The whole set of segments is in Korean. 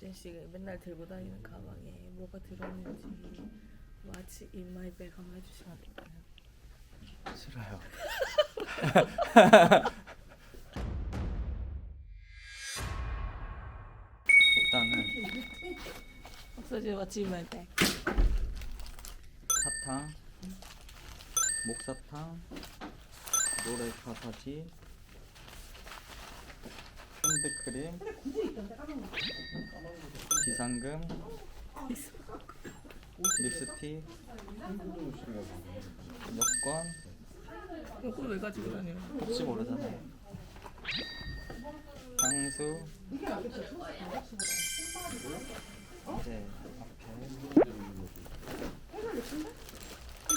유진 씨가 맨날 들고 다니는 가방에 뭐가 들었는지 What's in my bag 한번 해주시면 안 될까요? 싫어요. 일단은 없어진 What's in my bag 사탕, 목사탕, 노래 가사지, 핸드크림, 비상금, 립스틱, 여권, 이걸 왜 가지고 다녀요? 혹시 모르잖아요. 향수, 이제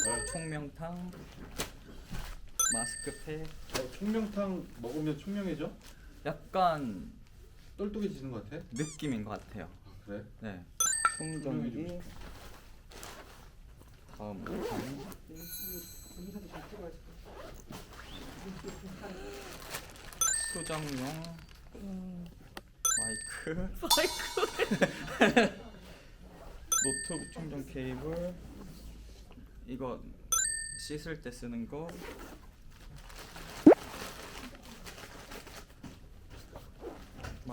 앞에 총명탕, 마스크팩, 어, 총명탕 먹으면 총명해져? 약간 똘똘해지는 것 같아? 느낌인 것 같아요. 아, 그래? 네. 충전기. 다음 판. 수정용 음, 마이크. 마이크 노트북 충전 케이블. 이거 씻을 때 쓰는 거.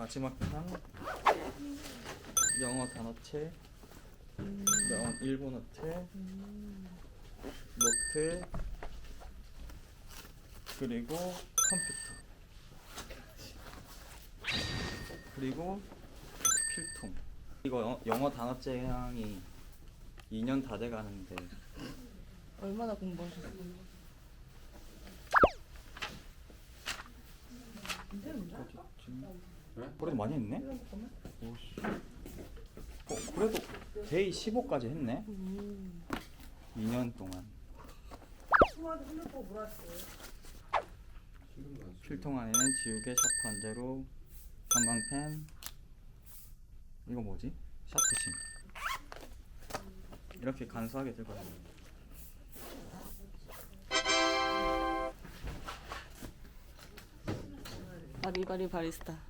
마지막 판. 영어 단어체. 영어 일본어체. 노트. 그리고 컴퓨터. 그리고 필통. 이거 영- 영어 단어체 향이 2년 다 돼가는데 얼마나 공부하셨어요? 어디쯤? 그래? 그래도 많이 했네? 오씨. 어, 그래도 데이 15까지 했네? 음, 2년 동안. 필통 안에는 지우개, 샤프 한 자루, 형광펜. 이거 뭐지? 샤프심. 이렇게 간소하게 들고 다녀. 바리바리 바리스타